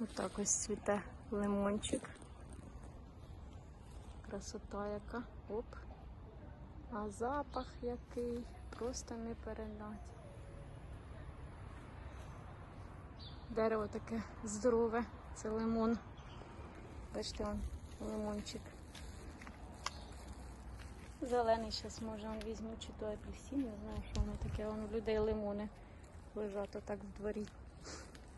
Отак ось цвіте лимончик. Красота яка. Оп. А запах який. Просто не передать. Дерево таке здорове. Це лимон. Бачите, он лимончик. Зелений зараз може он візьму, чи то апельсин, не знаю, що воно таке. Воно у людей лимони лежать отак в дворі.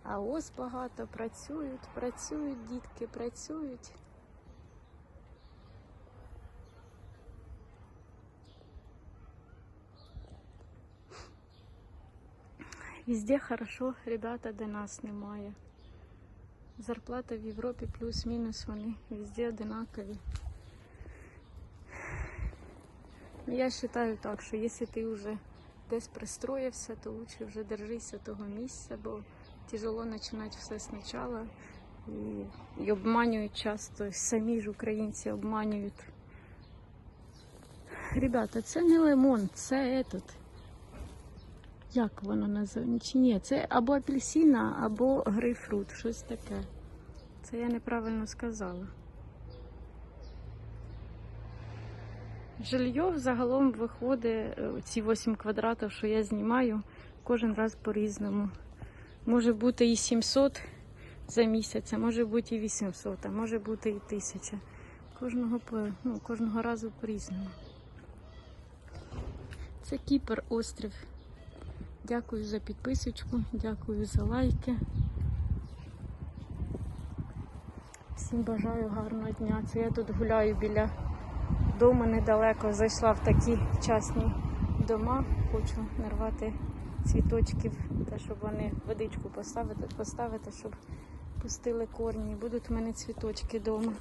А ось багато працюють, працюють, дітки працюють. Везде хорошо, ребята, де нас немає. Зарплата в Європі плюс-мінус вони везде одинакові. Ну, Я вважаю так, що якщо ти вже десь пристроївся, то лучше вже держися того місця, бо тяжело починати все спочатку. І, і обманюють часто, самі ж українці обманюють. Ребята, це не лимон, це этот. Як воно називається? Ні, це або апельсина, або грейпфрут, щось таке. Це я неправильно сказала. Жилье загалом виходить, е, ці 8 квадратів, що я знімаю, кожен раз по-різному. Може бути і 700 за місяць, а може бути і 800, а може бути і 1000. Кожного, ну, кожного разу по-різному. Це Кіпр острів. Дякую за підписочку, дякую за лайки. Всім бажаю гарного дня. Це я тут гуляю біля дому недалеко. Зайшла в такі частні дома. Хочу нарвати цвіточків, та щоб вони водичку поставити, поставити, щоб пустили корні. Будуть в мене цвіточки вдома.